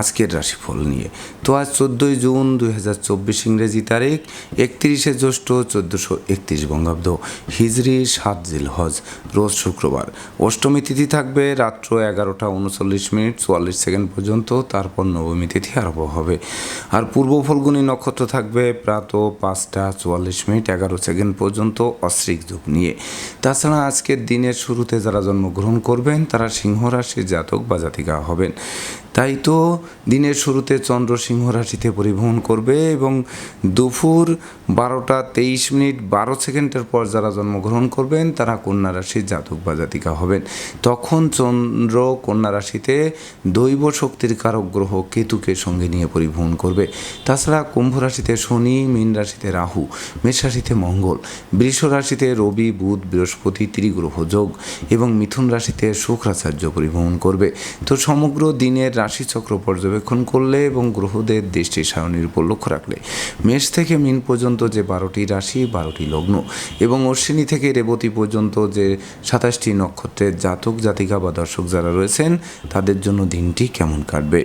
আজকের রাশিফল নিয়ে। তো আজ চোদ্দোই জুন দুই হাজার চব্বিশ ইংরেজি তারিখ, একত্রিশে জ্যৈষ্ঠ চোদ্দোশো একত্রিশ বঙ্গাব্দ, হিজরি, সাত জিল হজ, রোজ শুক্রবার। অষ্টমী তিথি থাকবে রাত্র এগারোটা উনচল্লিশ মিনিট চুয়াল্লিশ সেকেন্ড পর্যন্ত, তারপর নবমী তিথি আরম্ভ হবে। আর পূর্ব ফলগুনি নক্ষত্র থাকবে প্রাত পাঁচটা চুয়াল্লিশ মিনিট এগারো সেকেন্ড পর্যন্ত অশ্রিক যুগ নিয়ে। তাছাড়া আজকের দিনের শুরুতে যারা জন্মগ্রহণ করবেন, তারা সিংহ রাশির জাতক বা জাতিকা হবেন। তাই তো দিনের শুরুতে চন্দ্র সিংহ রাশিতে পরিভ্রমণ করবে এবং দুপুর বারোটা তেইশ মিনিট বারো সেকেন্ডের পর যারা জন্মগ্রহণ করবেন, তারা কন্যা রাশির জাতক বা জাতিকা হবেন। তখন চন্দ্র কন্যা রাশিতে দৈব শক্তির কারক গ্রহ কেতুকে সঙ্গে নিয়ে পরিভ্রমণ করবে। তাছাড়া কুম্ভ রাশিতে শনি, মীন রাশিতে রাহু, মেষ রাশিতে মঙ্গল, বৃষ রাশিতে রবি, বুধ, বৃহস্পতি, ত্রিগ্রহ যোগ এবং মিথুন রাশিতে শুক্রাচার্য পরিভ্রমণ করবে। তো সমগ্র দিনের রাশিচক্র পর্যবেক্ষণ করলে এবং গ্রহদের দৃষ্টি সারণীর উপর লক্ষ্য রাখলে মেষ থেকে মিন পর্যন্ত যে বারোটি রাশি, বারোটি লগ্ন এবং অশ্বিনী থেকে রেবতী পর্যন্ত যে সাতাশটি নক্ষত্রের জাতক, জাতিকা বা দর্শক যারা রয়েছেন, তাদের জন্য দিনটি কেমন কাটবে?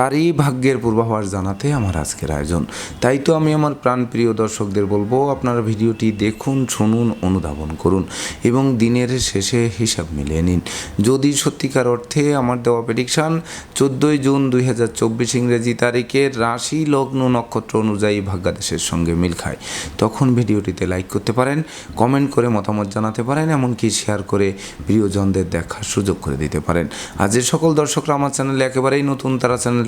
তারই ভাগ্যের পূর্বাভাস জানাতে আমার আজকের আয়োজন। তাই তো আমি আমার প্রাণপ্রিয় দর্শকদের বলব, আপনারা ভিডিওটি দেখুন, শুনুন, অনুধাবন করুন এবং দিনের শেষে হিসাব মিলিয়ে নিন। যদি সত্যিকার অর্থে আমার দেওয়া প্রেডিকশান চোদ্দোই জুন দুই হাজার চব্বিশ ইংরেজি তারিখে রাশি লগ্ন নক্ষত্র অনুযায়ী ভাগ্যাদেশের সঙ্গে মিল খায়। তখন ভিডিওটিতে লাইক করতে পারেন কমেন্ট করে মতামত জানাতে পারেন, এমনকি শেয়ার করে প্রিয়জনদের দেখার সুযোগ করে দিতে পারেন। আর যে সকল দর্শকরা আমার চ্যানেলে একেবারেই নতুন, তারা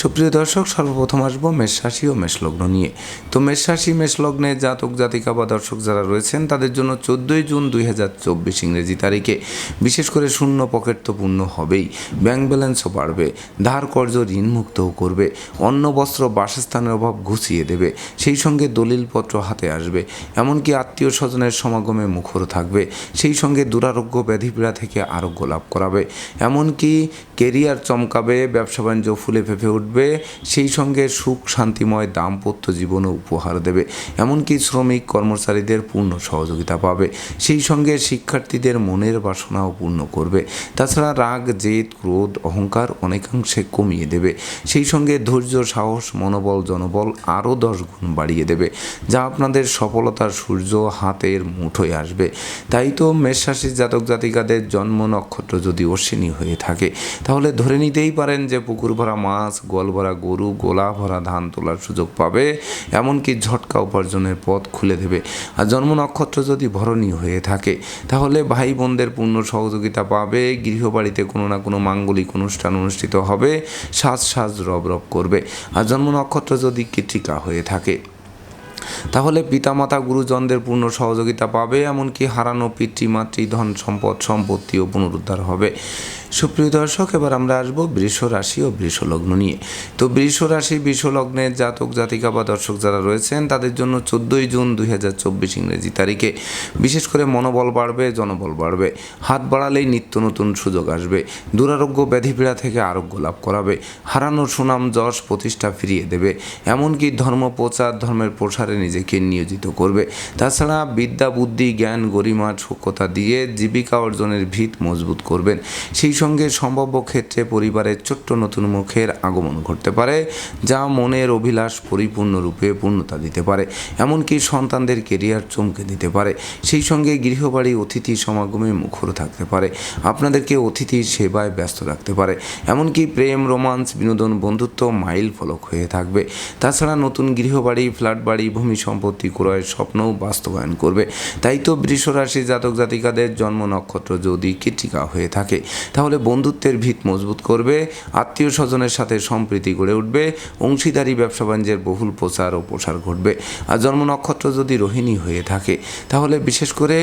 সুপ্রিয় দর্শক, সর্বপ্রথম আসব মেষ রাশি ও মেষলগ্ন নিয়ে। তো মেষ রাশি মেষলগ্নে জাতক, জাতিকা বা দর্শক যারা রয়েছেন, তাদের জন্য চোদ্দোই জুন দুই হাজার চব্বিশ ইংরেজি তারিখে বিশেষ করে শূন্য পকেট তো পূর্ণ হবেই। ব্যাংক ব্যালেন্সও বাড়বে, ধার কর্য ঋণমুক্তও করবে, অন্ন, বস্ত্র, বাসস্থানের অভাব ঘুষিয়ে দেবে, সেই সঙ্গে দলিলপত্র হাতে আসবে, এমনকি আত্মীয় স্বজনের সমাগমে মুখর থাকবে, সেই সঙ্গে দুরারোগ্য ব্যাধিপীড়া থেকে আরোগ্য লাভ করাবে, এমনকি কেরিয়ার চমকাবে, ব্যবসা বাণিজ্য ফুলে ফেঁপে উঠবে সেই সঙ্গে সুখ, শান্তিময় দাম্পত্য জীবনও উপহার দেবে। এমনকি শ্রমিক কর্মচারীদের পূর্ণ সহযোগিতা পাবে। সেই সঙ্গে শিক্ষার্থীদের মনের বাসনাও পূর্ণ করবে। তাছাড়া রাগ, জেদ, ক্রোধ, অহংকার অনেকাংশে কমিয়ে দেবে। সেই সঙ্গে ধৈর্য, সাহস, মনোবল, জনবল আরও দশ গুণ বাড়িয়ে দেবে, যা আপনাদের সফলতার সূর্য হাতের মুঠোয় আসবে। তাই তো মেষরাশির জাতক জাতিকাদের জন্ম নক্ষত্র যদি অশ্বিনী হয়ে থাকে, তাহলে ধরে নিতেই পারেন যে পুকুর ভরা মাছ গোয়াল ভরা গরু গোলা ভরা ধান তোলার সুযোগ পাবে, এমনকি ঝটকা উপার্জনের পথ খুলে দেবে। আর জন্ম নক্ষত্র যদি ভরণী হয়ে থাকে, তাহলে ভাই বোনদের পূর্ণ সহযোগিতা পাবে, গৃহবাড়িতে কোনো না কোনো মাঙ্গলিক অনুষ্ঠান অনুষ্ঠিত হবে সাজ সাজ রব রব করবে। আর জন্ম নক্ষত্র যদি কৃতিকা হয়ে থাকে, তাহলে পিতামাতা, গুরুজনদের পূর্ণ সহযোগিতা পাবে, এমনকি হারানো পিতৃমাতৃ ধন সম্পদ, সম্পত্তিও পুনরুদ্ধার হবে। সুপ্রিয় দর্শক, এবার আমরা আসব বৃষ রাশি ও বৃষ লগ্ন নিয়ে। তো বৃষ রাশি, বৃষ লগ্নের জাতক, জাতিকা বা দর্শক যারা রয়েছেন, তাদের জন্য চোদ্দোই জুন দুই হাজার চব্বিশ ইংরেজি তারিখে বিশেষ করে মনোবল বাড়বে, জনবল বাড়বে। হাত বাড়ালেই নিত্য নতুন সুযোগ আসবে। দুরারোগ্য ব্যাধিপীড়া থেকে আরোগ্য লাভ করাবে। হারানো সুনাম, যশ প্রতিষ্ঠা ফিরিয়ে দেবে। এমনকি ধর্ম প্রচার, ধর্মের প্রসারে নিজেকে নিয়োজিত করবে। তাছাড়া বিদ্যা, বুদ্ধি, জ্ঞান, গরিমা, সূক্ষ্মতা দিয়ে জীবিকা অর্জনের ভিত মজবুত করবেন। সেই সঙ্গে সম্ভাব্য ক্ষেত্রে পরিবারের ছোট্ট নতুন মুখের আগমন ঘটতে পারে, যা মনের অভিলাষ পরিপূর্ণরূপে পূর্ণতা দিতে পারে, এমনকি সন্তানদের কেরিয়ার চমকে দিতে পারে। সেই সঙ্গে গৃহবাড়ি, অতিথি সমাগমে মুখর থাকতে পারে, আপনাদেরকে অতিথির সেবায় ব্যস্ত রাখতে পারে। এমনকি প্রেম, রোমান্স, বিনোদন, বন্ধুত্ব মাইল ফলক হয়ে থাকবে। তাছাড়া নতুন গৃহবাড়ি, ফ্ল্যাট বাড়ি, ভূমি সম্পত্তি ক্রয়ের স্বপ্নও বাস্তবায়ন করবে। তাই তো বৃষরাশি জাতক জাতিকাদের জন্ম নক্ষত্র যদি কৃতিকা হয়ে থাকে, তাহলে বন্ধুত্বের ভিত মজবুত করবে, আত্মীয় স্বজনের সাথে সম্প্রীতি গড়ে উঠবে, অংশীদারি ব্যবসা বাণিজ্যের বহুল প্রচার ও প্রসার ঘটবে। আর জন্ম নক্ষত্র যদি রোহিণী হয়ে থাকে, তাহলে বিশেষ করে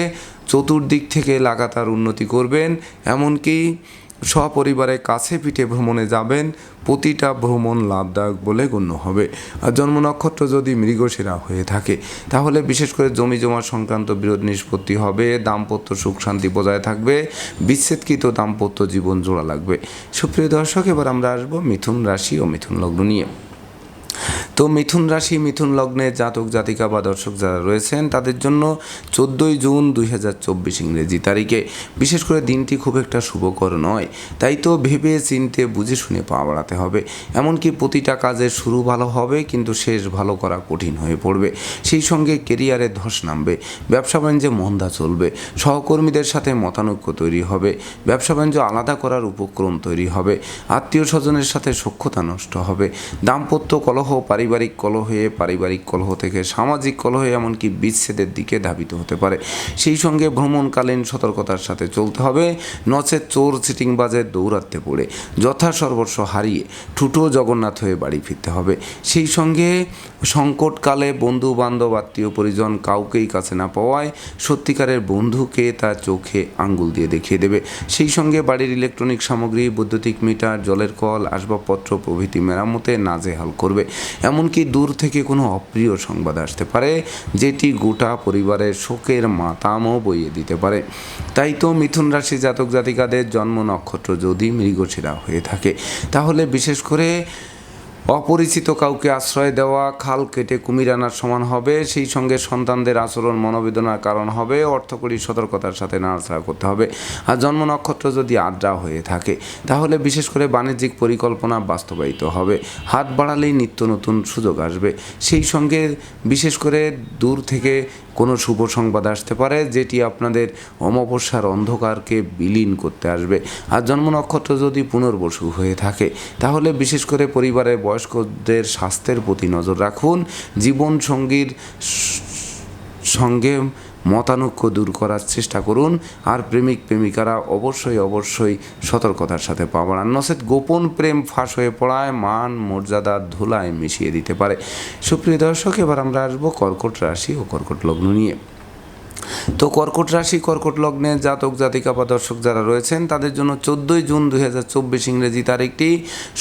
চতুর্দিক থেকে লাগাতার উন্নতি করবেন, এমনকি সপরিবারে কাছে পিঠে ভ্রমণে যাবেন, প্রতিটা ভ্রমণ লাভদায়ক বলে গণ্য হবে। আর জন্ম নক্ষত্র যদি মৃগশিরা হয়ে থাকে, তাহলে বিশেষ করে জমি জমা সংক্রান্ত বিরোধ নিষ্পত্তি হবে, দাম্পত্য সুখ শান্তি বজায় থাকবে, বিচ্ছেদকৃত দাম্পত্য জীবন জোড়া লাগবে। সুপ্রিয় দর্শক, এবার আমরা আসব মিথুন রাশি ও মিথুন লগ্ন নিয়ে। তো মিথুন রাশি, মিথুন লগ্নে জাতক, জাতিকা বা দর্শক যারা রয়েছেন, তাদের জন্য চোদ্দোই জুন দুই হাজার চব্বিশ ইংরেজি তারিখে। বিশেষ করে দিনটি খুব একটা শুভকর নয়। তাই তো ভেবে চিনতে, বুঝে শুনে পা বাড়াতে হবে। এমনকি প্রতিটা কাজের শুরু ভালো হবে, কিন্তু শেষ ভালো করা কঠিন হয়ে পড়বে। সেই সঙ্গে কেরিয়ারে ধস নামবে। ব্যবসা বাণিজ্যে মন্দা চলবে। সহকর্মীদের সাথে মতানৈক্য তৈরি হবে। ব্যবসা বাণিজ্য আলাদা করার উপক্রম তৈরি হবে। আত্মীয় স্বজনের সাথে সক্ষতা নষ্ট হবে। দাম্পত্য কলহ পারিবারিক কলহে পারিবারিক কলহ থেকে সামাজিক কলহে এমনকি বিচ্ছেদের দিকে ধাবিত হতে পারে। সেই সঙ্গে ভ্রমণকালীন সতর্কতার সাথে চলতে হবে। নচে চোর চিটিংবাজে দৌড়াতে পড়ে। যথা সর্বস্ব হারিয়ে ঠুটো জগন্নাথ হয়ে বাড়ি ফিরতে হবে। সেই সঙ্গে সংকটকালে বন্ধু বান্ধব আত্মীয় পরিজন কাউকেই কাছে না পাওয়ায় সত্যিকারের বন্ধুকে তার চোখে আঙ্গুল দিয়ে দেখিয়ে দেবে। সেই সঙ্গে বাড়ির ইলেকট্রনিক সামগ্রী, বৈদ্যুতিক মিটার, জলের কল, আসবাবপত্র প্রভৃতি মেরামতে নাজেহাল করবে। এমনকি দূর থেকে কোনো অপ্রিয় সংবাদ আসতে পারে, যেটি গোটা পরিবারের শোকের মাতামও বইয়ে দিতে পারে। তাই তো মিথুন রাশি জাতক জাতিকাদের জন্ম নক্ষত্র যদি মৃগশিরা হয়ে থাকে, তাহলে বিশেষ করে অপরিচিত কাউকে আশ্রয় দেওয়া, খাল কেটে কুমির আনার সমান হবে, সেই সঙ্গে সন্তানদের আচরণ মনোবেদনার কারণ হবে অর্থকরী সতর্কতার সাথে নাড়াচাড়া করতে হবে। আর জন্ম নক্ষত্র যদি আদ্রা হয়ে থাকে, তাহলে বিশেষ করে বাণিজ্যিক পরিকল্পনা বাস্তবায়িত হবে। হাত বাড়ালেই নিত্য নতুন সুযোগ আসবে। সেই সঙ্গে বিশেষ করে দূর থেকে কোনো শুভ সংবাদ আসতে পারে যেটি আপনাদের অমাবস্যার অন্ধকারকে বিলীন করতে আসবে। আর জন্ম নক্ষত্র যদি পুনর্বসু হয়ে থাকে, তাহলে বিশেষ করে পরিবারের বয়স্কদের স্বাস্থ্যের প্রতি নজর রাখুন। জীবনসঙ্গীর সঙ্গে মতানৈক্য দূর করার চেষ্টা করুন, আর প্রেমিক প্রেমিকারা অবশ্যই অবশ্যই সতর্কতার সাথে পা বাড়ান নচেত গোপন প্রেম ফাঁস হয়ে পড়ায়, মান, মর্যাদা, ধুলায় মিশিয়ে দিতে পারে। সুপ্রিয় দর্শক, এবার আমরা আসব কর্কট রাশি ও কর্কট লগ্ন নিয়ে। তো কর্কট রাশি, কর্কট লগ্নে জাতক, জাতিকা বা দর্শক যারা রয়েছেন, তাদের জন্য চোদ্দোই জুন দুই হাজার চব্বিশ ইংরেজি তারিখটি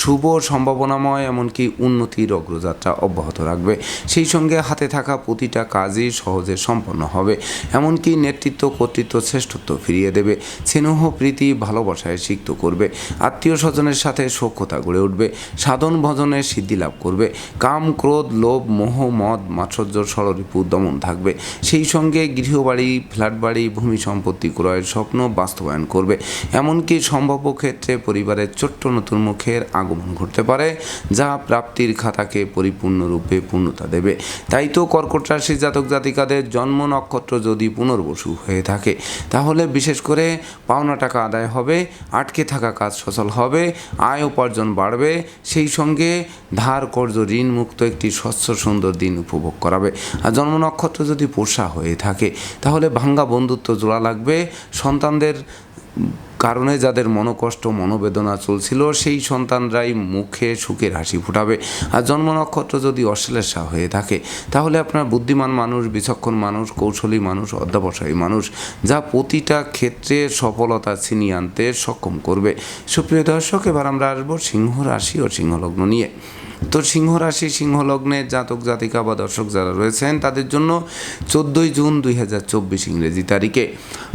শুভ, সম্ভাবনাময়, এমনকি উন্নতির অগ্রযাত্রা অব্যাহত রাখবে। সেই সঙ্গে হাতে থাকা প্রতিটা কাজই সহজে সম্পন্ন হবে, এমনকি নেতৃত্ব, কর্তৃত্ব, শ্রেষ্ঠত্ব ফিরিয়ে দেবে, স্নেহ, প্রীতি, ভালোবাসায় সিক্ত করবে, আত্মীয় স্বজনের সাথে সক্ষতা গড়ে উঠবে, সাধন ভজনে সিদ্ধি লাভ করবে, কাম, ক্রোধ, লোভ, মোহ, মদ, মাৎসর্য ষড়রিপু দমন থাকবে। সেই সঙ্গে গৃহবাড়ি ফ্ল্যাট বাড়ি, ভূমি সম্পত্তি ক্রয়ের স্বপ্ন বাস্তবায়ন করবে। এমনকি সম্ভাব্য ক্ষেত্রে পরিবারের ছোট্ট নতুন মুখের আগমন ঘটতে পারে, যা প্রাপ্তির খাতাকে পরিপূর্ণরূপে পূর্ণতা দেবে। তাই তো কর্কট রাশি জাতক জাতিকাদের জন্ম নক্ষত্র যদি পুনর্বসু হয়ে থাকে, তাহলে বিশেষ করে পাওনা টাকা আদায় হবে, আটকে থাকা কাজ সচল হবে, আয় উপার্জন বাড়বে, সেই সঙ্গে ধার কর্য ঋণ মুক্ত একটি স্বচ্ছ সুন্দর দিন উপভোগ করাবে। আর জন্ম নক্ষত্র যদি পোষা হয়ে থাকে, তাহলে ভাঙ্গা বন্ধুত্ব জোড়া লাগবে। সন্তানদের কারণে যাদের মনোকষ্ট, মনোবেদনা চলছিল, সেই সন্তানরাই মুখে সুখের হাসি ফুটাবে। আর জন্ম নক্ষত্র যদি অশ্লেষা হয়ে থাকে, তাহলে আপনার বুদ্ধিমান মানুষ, বিচক্ষণ মানুষ, কৌশলী মানুষ, অধ্যাবসায়ী মানুষ, যা প্রতিটা ক্ষেত্রে সফলতা ছিনিয়ে আনতে সক্ষম করবে। সুপ্রিয় দর্শক, এবার আমরা আসব সিংহ রাশি ও সিংহলগ্ন নিয়ে। তো সিংহ রাশি সিংহ লগ্নে জাতক, জাতিকা বা দর্শক যারা রয়েছেন, তাদের জন্য চোদ্দোই জুন দুই হাজার চব্বিশ ইংরেজি তারিখে।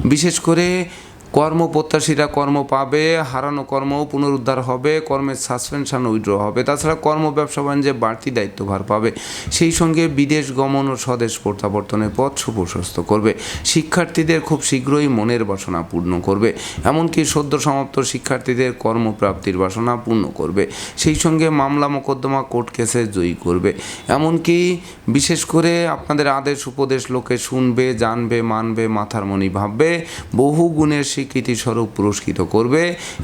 বিশেষ করে কর্মপ্রত্যাশীরা কর্ম পাবে, হারানো কর্ম পুনরুদ্ধার হবে, কর্মের সাসপেনশন উইড্র হবে। তাছাড়া কর্ম ব্যবসা বাণিজ্যে বাড়তি দায়িত্বভার পাবে। সেই সঙ্গে বিদেশ গমন ও স্বদেশ প্রত্যাবর্তনের পথ সুপ্রশস্ত করবে। শিক্ষার্থীদের খুব শীঘ্রই মনের বাসনা পূর্ণ করবে। এমনকি সদ্য সমাপ্ত শিক্ষার্থীদের কর্মপ্রাপ্তির বাসনা পূর্ণ করবে। সেই সঙ্গে মামলা মোকদ্দমা কোর্ট কেসে জয়ী করবে। এমনকি বিশেষ করে আপনাদের আদেশ, উপদেশ, লোকে শুনবে, জানবে, মানবে, মাথার মনি ভাববে, বহু গুণের স্বীকৃতি স্বরূপ পুরস্কৃত করবে,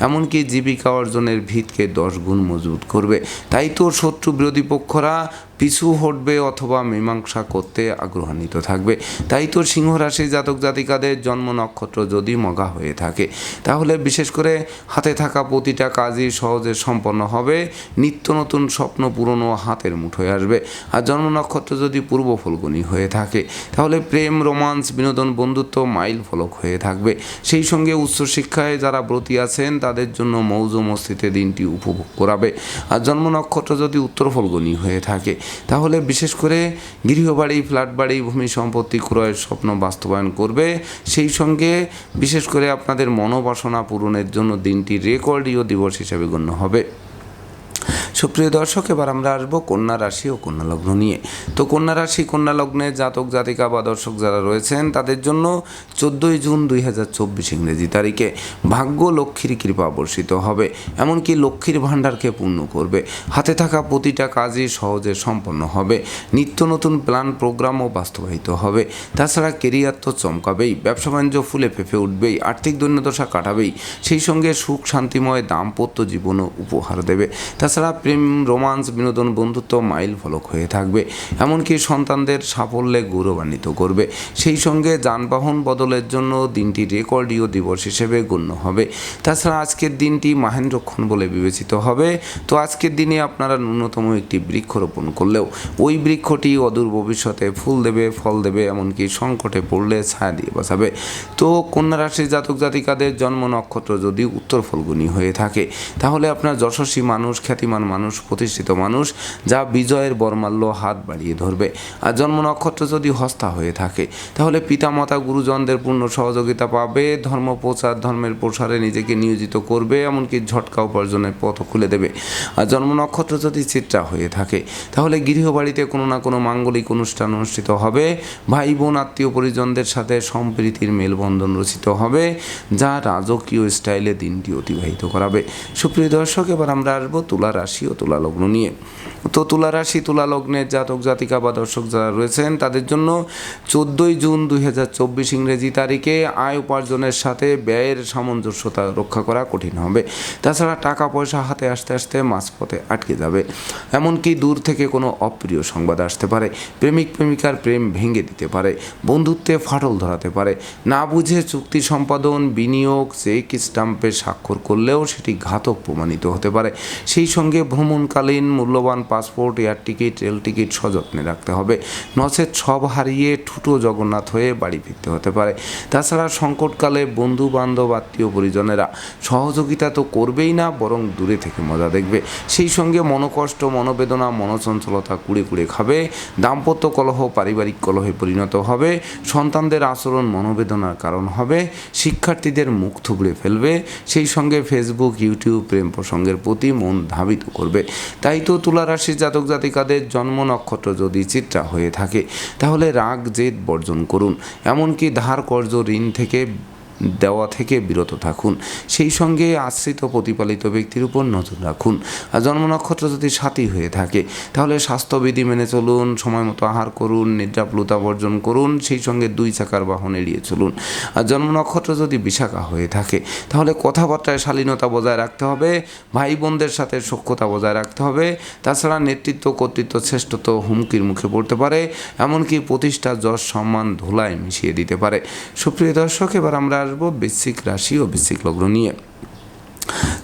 এমনকি জীবিকা অর্জনের ভিতকে দশ গুণ মজবুত করবে। তাই তো শত্রু বিরোধী পক্ষরা পিছু হটবে অথবা মীমাংসা করতে আগ্রহান্বিত থাকবে। তাই তো সিংহ রাশি জাতক জাতিকাদের জন্ম নক্ষত্র যদি মগা হয়ে থাকে, তাহলে বিশেষ করে হাতে থাকা প্রতিটা কাজই সহজে সম্পন্ন হবে, নিত্য নতুন স্বপ্ন পূরণও হাতের মুঠোয় আসবে। আর জন্ম নক্ষত্র যদি পূর্ব ফলগুনি হয়ে থাকে, তাহলে প্রেম, রোমান্স, বিনোদন, বন্ধুত্ব মাইল ফলক হয়ে থাকবে। সেই সঙ্গে উচ্চশিক্ষায় যারা ব্রতী আছেন, তাদের জন্য মৌজ মস্তিতে দিনটি উপভোগ করাবে। আর জন্ম নক্ষত্র যদি উত্তর ফলগুনি হয়ে থাকে তাহলে বিশেষ করে গৃহবাড়ি ফ্ল্যাট বাড়ি ভূমি সম্পত্তি ক্রয়ের স্বপ্ন বাস্তবায়ন করবে। সেই সঙ্গে বিশেষ করে আপনাদের মনোবাসনা পূরণের জন্য দিনটি রেকর্ডীয় দিবস হিসেবে গণ্য হবে। সুপ্রিয় দর্শক, এবার আমরা আসব কন্যা রাশি ও কন্যা লগ্ন নিয়ে। তো কন্যা রাশি, কন্যা লগ্নে জাতক, জাতিকা বা দর্শক যারা রয়েছেন, তাদের জন্য চোদ্দোই জুন দুই হাজার চব্বিশ ইংরেজি তারিখে ভাগ্য লক্ষ্মীর কৃপা বর্ষিত হবে। এমনকি লক্ষ্মীর ভাণ্ডারকে পূর্ণ করবে। হাতে থাকা প্রতিটা কাজই সহজে সম্পন্ন হবে। নিত্য নতুন প্ল্যান প্রোগ্রামও বাস্তবায়িত হবে। তাছাড়া কেরিয়ার তো চমকাবেই, ব্যবসা বাণিজ্য ফুলে ফেঁপে উঠবেই, আর্থিক দৈন্যদশা কাটাবেই, সেই সঙ্গে সুখ, শান্তিময় দাম্পত্য জীবনও উপহার দেবে। তাছাড়া প্রেম, রোমান্স, বিনোদন, বন্ধুত্ব মাইল ফলক হয়ে থাকবে। এমনকি সন্তানদের সাফল্যে গৌরবান্বিত করবে। সেই সঙ্গে যানবাহন বদলের জন্য দিনটি রেকর্ডীয় দিবস হিসেবে গণ্য হবে। তাছাড়া আজকের দিনটি মাহেন্দ্রক্ষণ বলে বিবেচিত হবে। তো আজকের দিনে আপনারা ন্যূনতম একটি বৃক্ষরোপণ করলেও ওই বৃক্ষটি অদূর ভবিষ্যতে ফুল দেবে, ফল দেবে, এমনকি সংকটে পড়লে ছায়া দিয়ে বাঁচাবে তো কন্যা রাশির জাতক জাতিকাদের জন্ম নক্ষত্র যদি উত্তর ফলগুনি হয়ে থাকে, তাহলে আপনার যশস্বী মানুষ, খ্যাতিমান মানুষ প্রতিষ্ঠিত মানুষ, যা বিজয়ের বর্মাল্য হাত বাড়িয়ে ধরবে। আর জন্ম নক্ষত্র যদি হস্তা হয়ে থাকে, তাহলে পিতামাতা গুরুজনদের পূর্ণ সহযোগিতা পাবে, ধর্ম প্রচার, ধর্মের প্রসারে নিজেকে নিয়োজিত করবে, এমনকি ঝটকা উপার্জনের পথ খুলে দেবে। আর জন্ম নক্ষত্র যদি চিত্রা হয়ে থাকে, তাহলে গৃহবাড়িতে কোনো না কোনো মাঙ্গলিক অনুষ্ঠান অনুষ্ঠিত হবে। ভাই বোন আত্মীয় পরিজনদের সাথে সম্প্রীতির মেলবন্ধন রচিত হবে, যা রাজকীয় স্টাইলে দিনটি অতিবাহিত করাবে। সুপ্রিয় দর্শক, এবার আমরা আসব তুলা রাশি ও তুলা লগ্ন নিয়ে। তো তুলা রাশি, তুলা লগ্নের জাতক, জাতিকা বা দর্শক যারা রয়েছেন, তাদের জন্য চোদ্দোই জুন দুই হাজার চব্বিশ ইংরেজি তারিখে আয় উপার্জনের সাথে ব্যয়ের সামঞ্জস্যতা রক্ষা করা কঠিন হবে। তাছাড়া টাকা পয়সা হাতে আসতে আসতে মাঝপথে আটকে যাবে। এমনকি দূর থেকে কোনো অপ্রিয় সংবাদ আসতে পারে। প্রেমিক, প্রেমিকার প্রেম ভেঙে দিতে পারে। বন্ধুত্বে ফাটল ধরাতে পারে। না বুঝে চুক্তি সম্পাদন, বিনিয়োগ, চেক স্টাম্পে স্বাক্ষর করলেও সেটি ঘাতক প্রমাণিত হতে পারে। সেই সঙ্গে ভ্রমণকালীন মূল্যবান passport, air ticket, rail ticket সযত্নে রাখতে হবে। নচেত সব হারিয়ে ঠুটো জগন্নাথ হয়ে বাড়ি ফিরতে হতে পারে। তাছাড়া সংকটকালে বন্ধু বান্ধব আত্মীয় পরিজনেরা সহযোগিতা তো করবেই না, বরং দূরে থেকে মজা দেখবে। সেই সঙ্গে মনোকষ্ট, মনোবেদনা, মনোচঞ্চলতা কুড়ে কুড়ে খাবে। দাম্পত্য কলহ, পারিবারিক কলহে পরিণত হবে। সন্তানদের আচরণ মনোবেদনার কারণ হবে। শিক্ষার্থীদের মুখ থুবড়ে ফেলবে। সেই সঙ্গে ফেসবুক ইউটিউব প্রেম প্রসঙ্গের প্রতি মন ধাবিত করবে। তাই তো তুলা রাশির জাতক জাতিকাদের জন্ম নক্ষত্র যদি চিত্রা হয়ে থাকে, তাহলে রাগ জেদ বর্জন করুন। এমনকি ধার কর্য ঋণ থেকে দেওয়া থেকে বিরত থাকুন। সেই সঙ্গে আশ্রিত প্রতিপালিত ব্যক্তির উপর নজর রাখুন। আর জন্ম নক্ষত্র যদি সাথী হয়ে থাকে, তাহলে স্বাস্থ্যবিধি মেনে চলুন, সময় মতো আহার করুন, নিদ্রাপ্লুতা বর্জন করুন, সেই সঙ্গে দুই চাকার বাহন এড়িয়ে চলুন। আর জন্ম নক্ষত্র যদি বিশাখা হয়ে থাকে, তাহলে কথাবার্তায় শালীনতা বজায় রাখতে হবে ভাই বোনদের সাথে সক্ষতা বজায় রাখতে হবে। তাছাড়া নেতৃত্ব, কর্তৃত্ব, শ্রেষ্ঠত্ব হুমকির মুখে পড়তে পারে, এমনকি প্রতিষ্ঠা, যশ, সম্মান, ধুলায় মিশিয়ে দিতে পারে। সুপ্রিয় দর্শক, এবার আমরা আসব বৃশ্চিক রাশি ও বৃশ্চিক লগ্ন নিয়ে।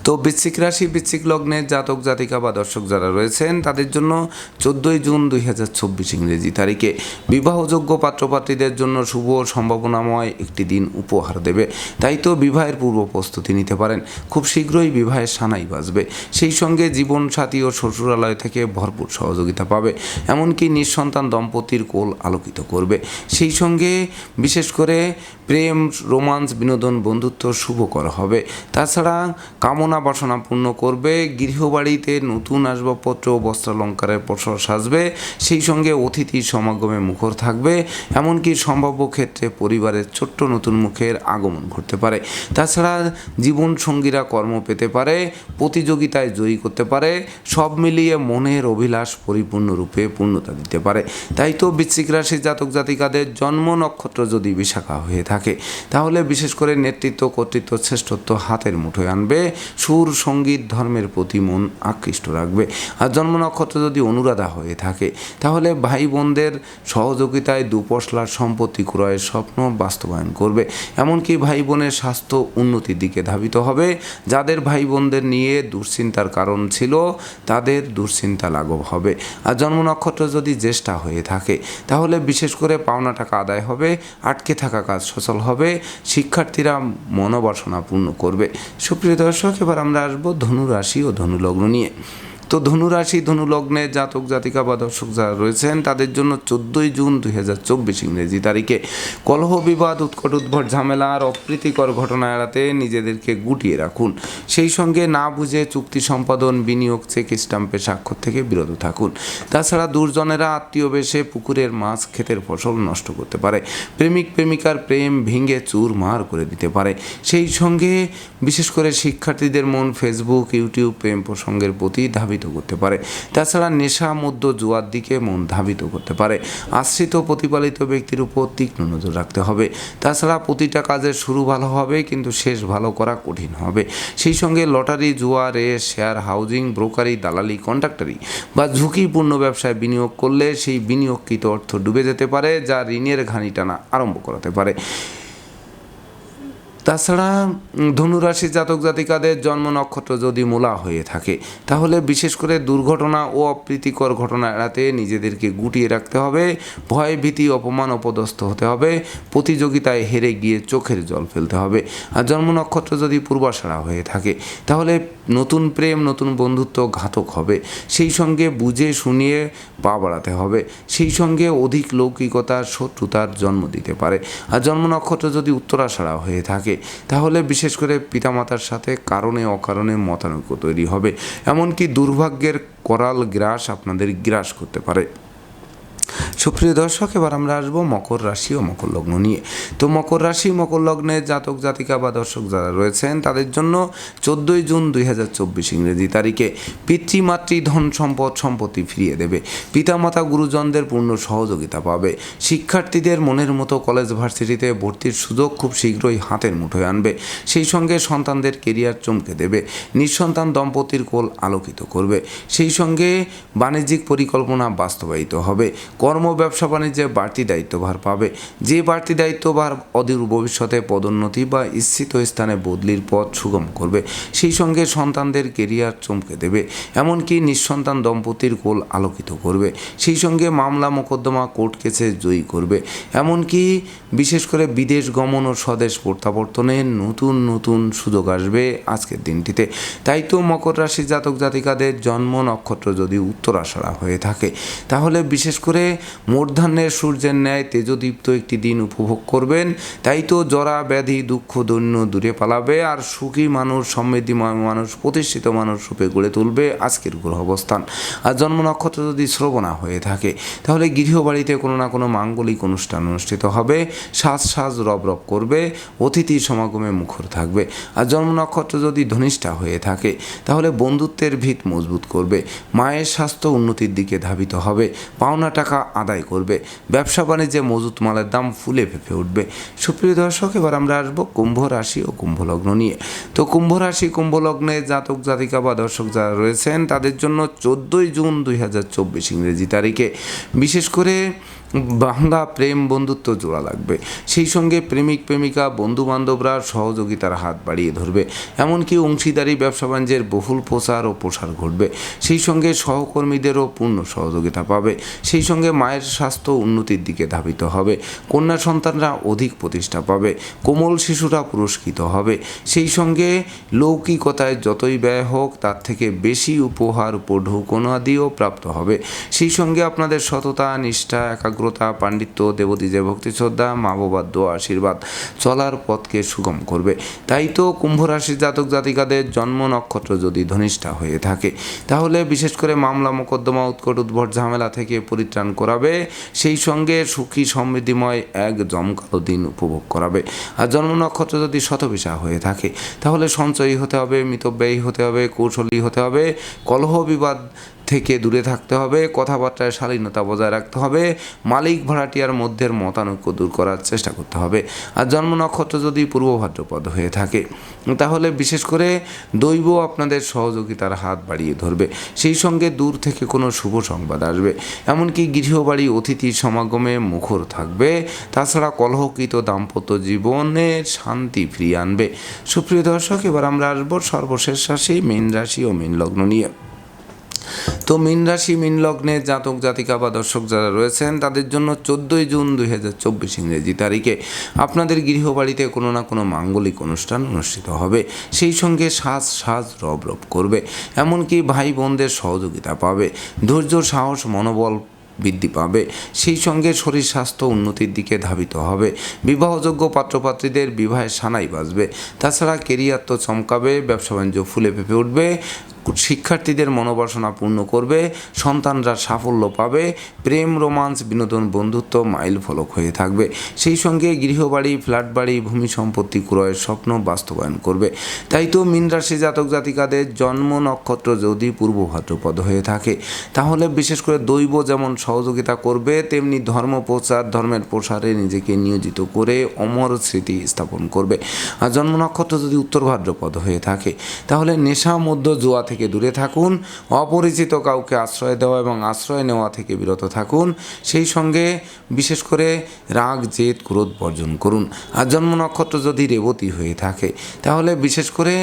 তো বৃশ্চিক রাশি, বৃশ্চিক লগ্নের জাতক, জাতিকা বা দর্শক যারা রয়েছেন, তাদের জন্য চোদ্দোই জুন দুই হাজার চব্বিশ ইংরেজি তারিখে বিবাহযোগ্য পাত্রপাত্রীদের জন্য শুভ সম্ভাবনাময় একটি দিন উপহার দেবে। তাই তো বিবাহের পূর্ব প্রস্তুতি নিতে পারেন। খুব শীঘ্রই বিবাহের সানাই বাজবে। সেই সঙ্গে জীবনসাথী ও শ্বশুরালয় থেকে ভরপুর সহযোগিতা পাবে। এমনকি নিঃসন্তান দম্পতির কোল আলোকিত করবে। সেই সঙ্গে বিশেষ করে প্রেম, রোমান্স, বিনোদন, বন্ধুত্ব শুভকর হবে। তাছাড়া কামনা বাসনা পূর্ণ করবে, গৃহবাড়িতে নতুন আসবাবপত্র ও বস্ত্রালঙ্কারের পসর সাজবে, সেই সঙ্গে অতিথি সমাগমে মুখর থাকবে, এমনকি সম্ভাব্য ক্ষেত্রে পরিবারের ছোট্ট নতুন মুখের আগমন ঘটতে পারে। তাছাড়া জীবন সঙ্গীরা কর্ম পেতে পারে, প্রতিযোগিতায় জয়ী করতে পারে, সব মিলিয়ে মনের অভিলাষ পরিপূর্ণরূপে পূর্ণতা দিতে পারে। তাই তো বৃশ্চিক রাশির জাতক জাতিকাদের জন্ম নক্ষত্র যদি বিশাখা হয়ে থাকে, তাহলে বিশেষ করে নেতৃত্ব কর্তৃত্ব শ্রেষ্ঠত্ব হাতের মুঠোয় আনবে সুর, সংগীত, ধর্মের প্রতি মন আকৃষ্ট রাখবে। আর জন্ম নক্ষত্র যদি অনুরাধা হয়ে থাকে, তাহলে ভাই বোনদের সহযোগিতায় দুপশলার সম্পত্তি ক্রয়ের স্বপ্ন বাস্তবায়ন করবে। এমনকি ভাই বোনের স্বাস্থ্য উন্নতির দিকে ধাবিত হবে। যাদের ভাই বোনদের নিয়ে দুশ্চিন্তার কারণ ছিল, তাদের দুশ্চিন্তা লাঘব হবে। আর জন্ম নক্ষত্র যদি জ্যেষ্ঠা হয়ে থাকে, তাহলে বিশেষ করে পাওনা টাকা আদায় হবে, আটকে থাকা কাজ সচল হবে, শিক্ষার্থীরা মনোবাসনা পূর্ণ করবে। সুপ্রিয় দর্শক এবার আমরা আসব ধনু রাশি ও ধনু লগ্ন নিয়ে। তো ধনুরাশি, ধনুলগ্নে জাতক, জাতিকা বা দর্শক যারা রয়েছেন, তাদের জন্য চোদ্দোই জুন দুই হাজার চব্বিশ ইংরেজি তারিখে কলহ বিবাদ, উৎকট উদ্ভট ঝামেলা আর অপ্রীতিকর ঘটনা এড়াতে নিজেদেরকে গুটিয়ে রাখুন। সেই সঙ্গে না বুঝে চুক্তি সম্পাদন, বিনিয়োগ, চেক স্টাম্পে স্বাক্ষর থেকে বিরত থাকুন। তাছাড়া দুর্জনেরা আত্মীয় বেশে পুকুরের মাছ ক্ষেতের ফসল নষ্ট করতে পারে। প্রেমিক, প্রেমিকার প্রেম ভেঙে চুর মার করে দিতে পারে। সেই সঙ্গে বিশেষ করে শিক্ষার্থীদের মন ফেসবুক ইউটিউব প্রেম প্রসঙ্গের প্রতি ধাবিত করতে পারে। তাছাড়া নেশা মধ্য জুয়ার দিকে মন ধাবিত করতে পারে। আশ্রিত, প্রতিপালিত ব্যক্তির উপর তীক্ষ্ণ নজর রাখতে হবে। তাছাড়া প্রতিটা কাজের শুরু ভালো হবে, কিন্তু শেষ ভালো করা কঠিন হবে। সেই সঙ্গে লটারি, জুয়া, রেস, শেয়ার, হাউজিং, ব্রোকারি, দালালি কন্ট্রাক্টারি বা ঝুঁকিপূর্ণ ব্যবসায় বিনিয়োগ করলে সেই বিনিয়োগকৃত অর্থ ডুবে যেতে পারে, যা ঋণের ঘানি টানা আরম্ভ করাতে পারে। তাছাড়া ধনুরাশি জাতক জাতিকাদের জন্ম নক্ষত্র যদি মূলা হয়ে থাকে, তাহলে বিশেষ করে দুর্ঘটনা ও অপ্রীতিকর ঘটনা এড়াতে নিজেদেরকে গুটিয়ে রাখতে হবে, ভয়, ভীতি, অপমান, অপদস্থ হতে হবে, প্রতিযোগিতায় হেরে গিয়ে চোখের জল ফেলতে হবে। আর জন্ম নক্ষত্র যদি পূর্বাশারা হয়ে থাকে, তাহলে নতুন প্রেম, নতুন বন্ধুত্ব ঘাতক হবে। সেই সঙ্গে বুঝে শুনিয়ে পা বাড়াতে হবে। সেই সঙ্গে অধিক লৌকিকতার শত্রুতার জন্ম দিতে পারে। আর জন্ম নক্ষত্র যদি উত্তরাষাড়া হয়ে থাকে তাহলে বিশেষ করে পিতামাতার সাথে কারণে অকারণে মতানৈক্য তৈরি হবে। এমনকি দুর্ভাগ্যের করাল গ্রাস আপনাদের গ্রাস করতে পারে। সুপ্রিয় দর্শক, এবার আমরা আসব মকর রাশি ও মকর লগ্ন নিয়ে। তো মকর রাশি, মকর লগ্নে জাতক, জাতিকা বা দর্শক যারা রয়েছেন, তাদের জন্য চোদ্দোই জুন দুই হাজার চব্বিশ ইংরেজি তারিখে পিতৃমাতৃ ধন সম্পদ সম্পত্তি ফিরিয়ে দেবে। পিতামাতা, গুরুজনদের পূর্ণ সহযোগিতা পাবে। শিক্ষার্থীদের মনের মতো কলেজ ভার্সিটিতে ভর্তির সুযোগ খুব শীঘ্রই হাতের মুঠোয় আনবে। সেই সঙ্গে সন্তানদের কেরিয়ার চমকে দেবে। নিঃসন্তান দম্পতির কোল আলোকিত করবে। সেই সঙ্গে বাণিজ্যিক পরিকল্পনা বাস্তবায়িত হবে। কর্ম ব্যবসা বাণিজ্যে বাড়তি দায়িত্বভার পাবে। যে বাড়তি দায়িত্বভার অদূর ভবিষ্যতে পদোন্নতি বা ইচ্ছিত স্থানে বদলির পথ সুগম করবে, সেই সঙ্গে সন্তানদের কেরিয়ার চমকে দেবে, এমনকি নিঃসন্তান দম্পতির কোল আলোকিত করবে, সেই সঙ্গে মামলা, মোকদ্দমা, কোর্ট কেসে জয়ী করবে, এমনকি বিশেষ করে বিদেশ গমন ও স্বদেশ প্রত্যাবর্তনের নতুন নতুন সুযোগ আসবে আজকের দিনটিতে। তাই তো মকর রাশি জাতক জাতিকাদের জন্ম নক্ষত্র যদি উত্তরাষাড়া হয়ে থাকে, তাহলে বিশেষ করে মূর্ধান্যের সূর্যের ন্যায় তেজদীপ্ত একটি দিন উপভোগ করবেন। তাই তো জরা, ব্যাধি, দুঃখ, দৈন্য দূরে পালাবে আর সুখী মানুষ সমৃদ্ধিময় মানুষ, প্রতিষ্ঠিত মানুষ রূপে গড়ে তুলবে আজকের গ্রহ অবস্থান। আর জন্ম নক্ষত্র যদি শ্রবণা হয়ে থাকে, তাহলে গৃহবাড়িতে কোনো না কোনো মাঙ্গলিক অনুষ্ঠান অনুষ্ঠিত হবে। সাজ সাজ রব রব করবে, অতিথি সমাগমে মুখর থাকবে। আর জন্ম নক্ষত্র যদি ধনিষ্ঠা হয়ে থাকে, তাহলে বন্ধুত্বের ভিত মজবুত করবে, মায়ের স্বাস্থ্য উন্নতির দিকে ধাবিত হবে, পাওনা টাকা আদায় করবে, ব্যবসা বাণিজ্যে মজুত মালের দাম ফুলে ফেঁপে উঠবে। সুপ্রিয় দর্শক, এবার আমরা আসব কুম্ভ রাশি ও কুম্ভ লগ্ন নিয়ে। তো কুম্ভ রাশি, কুম্ভ লগ্নে জাতক, জাতিকা বা দর্শক যারা রয়েছেন, তাদের জন্য চোদ্দোই জুন দুই হাজার চব্বিশ ইংরেজি তারিখে। বিশেষ করে বাংলা প্রেম বন্ধুত্ব জোড়া লাগবে। সেই সঙ্গে প্রেমিক প্রেমিকা বন্ধু বান্ধবরা সহযোগিতার হাত বাড়িয়ে ধরবে। এমনকি অংশীদারি, ব্যবসা বাণিজ্যের বহুল প্রচার ও প্রসার ঘটবে। সেই সঙ্গে সহকর্মীদেরও পূর্ণ সহযোগিতা পাবে। সেই সঙ্গে মায়ের স্বাস্থ্য উন্নতির দিকে ধাবিত হবে। কন্যা সন্তানরা অধিক প্রতিষ্ঠা পাবে। কোমল শিশুরা পুরস্কৃত হবে। সেই সঙ্গে লৌকিকতায় যতই ব্যয় হোক, তার থেকে বেশি উপহার, উপঢৌকনাদিও প্রাপ্ত হবে। সেই সঙ্গে আপনাদের সততা, নিষ্ঠা একাগ্রতা পাণ্ডিত্য দেবতীজের ভক্তি শ্রদ্ধা মা বাবার দোয়া, আশীর্বাদ চলার পথকে সুগম করবে। তাই তো কুম্ভ রাশির জাতক জাতিকাদের জন্ম নক্ষত্র যদি ধনিষ্ঠা হয়ে থাকে, তাহলে বিশেষ করে মামলা মোকদ্দমা, উৎকট উদ্ভট ঝামেলা থেকে পরিত্রাণ করাবে। সেই সঙ্গে সুখী, সমৃদ্ধিময় এক জমকালো দিন উপভোগ করাবে। আর জন্ম নক্ষত্র যদি শতবিশা হয়ে থাকে, তাহলে সঞ্চয়ী হতে হবে, মিতব্যয়ী হতে হবে, কৌশলী হতে হবে, কলহ বিবাদ থেকে দূরে থাকতে হবে, কথাবার্তায় শালীনতা বজায় রাখতে হবে, মালিক ভাড়াটিয়ার মধ্যে মতানৈক্য দূর করার চেষ্টা করতে হবে। আর জন্ম নক্ষত্র যদি পূর্ব ভাদ্রপদ হয়ে থাকে, তাহলে বিশেষ করে দৈব আপনাদের সহযোগিতার হাত বাড়িয়ে ধরবে। সেই সঙ্গে দূর থেকে কোনো শুভ সংবাদ আসবে। এমনকি গৃহবাড়ি, অতিথি সমাগমে মুখর থাকবে। তাছাড়া কলহকৃত দাম্পত্য জীবনের শান্তি ফিরিয়ে আনবে। সুপ্রিয় দর্শক, এবার আমরা আসব সর্বশেষ রাশি, মীন রাশি ও মীন লগ্ন নিয়ে। তো মীন রাশি, মীন লগ্নে জাতক, জাতিকা বা দর্শক যারা রয়েছেন, তাদের জন্য চোদ্দোই জুন দুই হাজার চব্বিশ ইংরেজি তারিখে আপনাদের গৃহবাড়িতে কোনো না কোনো মাঙ্গলিক অনুষ্ঠান অনুষ্ঠিত হবে। সেই সঙ্গে সাজ সাজ রব রব করবে। এমনকি ভাই বোনদের সহযোগিতা পাবে। ধৈর্য, সাহস, মনোবল বৃদ্ধি পাবে। সেই সঙ্গে শরীর স্বাস্থ্য উন্নতির দিকে ধাবিত হবে। বিবাহযোগ্য পাত্রপাত্রীদের বিবাহের সানাই বাজবে। তাছাড়া কেরিয়ার তো চমকাবে, ব্যবসা বাণিজ্য ফুলে ফেপে উঠবে। শিক্ষার্থীদের মনোবাসনা পূর্ণ করবে, সন্তানরা সাফল্য পাবে, প্রেম, রোমান্স, বিনোদন, বন্ধুত্ব মাইল ফলক হয়ে থাকবে। সেই সঙ্গে গৃহবাড়ি ফ্ল্যাট বাড়ি ভূমি সম্পত্তি ক্রয়ের স্বপ্ন বাস্তবায়ন করবে। তাই তো মীন রাশি জাতক জাতিকাদের জন্ম নক্ষত্র যদি পূর্ব ভাদ্রপদ হয়ে থাকে, তাহলে বিশেষ করে দৈব যেমন সহযোগিতা করবে, তেমনি ধর্ম প্রচার, ধর্মের প্রসারে নিজেকে নিয়োজিত করে অমর স্মৃতি স্থাপন করবে। আর জন্ম নক্ষত্র যদি উত্তর ভাদ্রপদ হয়ে থাকে, তাহলে নেশা মধ্য জোয়া থেকে দূরে থাকুন, অপরিচিত কাউকে আশ্রয় দেওয়া এবং আশ্রয় নেওয়া থেকে বিরত থাকুন। সেই সঙ্গে বিশেষ করে রাগ, জেদ, ক্রোধ বর্জন করুন। আর জন্ম নক্ষত্র যদি রেবতী হয়ে থাকে, তাহলে বিশেষ করে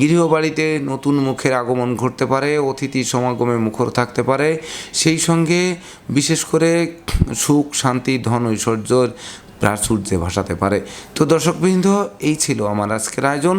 গৃহবাড়িতে নতুন মুখের আগমন ঘটতে পারে, অতিথি সমাগমে মুখর থাকতে পারে। সেই সঙ্গে বিশেষ করে সুখ, শান্তি, ধন, ঐশ্বর্যর প্রাচুর্যে ভাসাতে পারে। তো দর্শকবৃন্দ, এই ছিল আমার আজকের আয়োজন।